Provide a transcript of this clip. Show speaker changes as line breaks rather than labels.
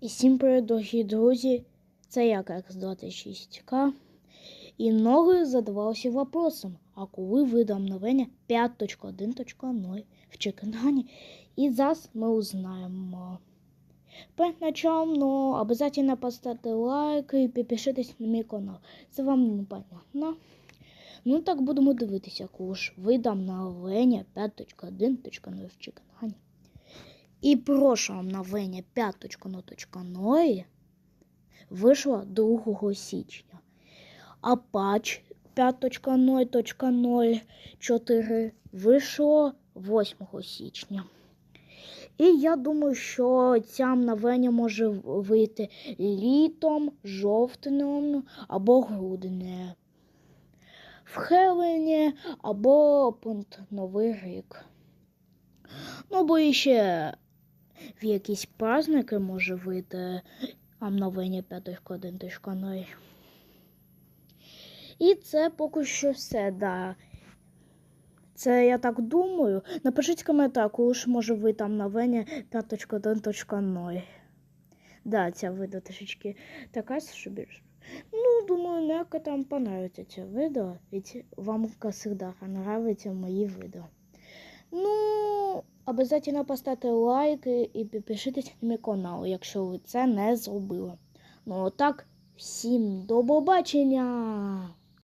І всім привіт, дорогі друзі. Це я, X26К. І многие задавалися вопросом, а коли видам обновлення 5.1.0 в Чекенгані. І зараз ми узнаємо. Перед началом, но обязательно поставте лайк і підпишитесь на мій канал. Це вам не понятно. Ну так будемо дивитися, коли ж видам обновлення 5.1.0 в Чекенгані. І прошле обновлення 5.0.0 вийшло 2 січня. А патч 5.0.04 вийшло 8 січня. І я думаю, що ця обновлення може вийти літом, жовтнем або грудне. В Хелені або пункт Новий рік. Ну, бо ще в якісь праздники може вийти обновлення 5.1.0. І це поки що все, да. Це я так думаю. Напишіть коментар, коли ж може вийти обновлення 5.1.0. Да, ця відео трішечки така, що більше. Ну, думаю, некоторым понравится це відео, ведь вам, как всегда, нравятся мои відео. Ну, обязательно поставте лайк і- підпишитесь на мій канал, якщо ви це не зробили. Ну, так, всім до побачення!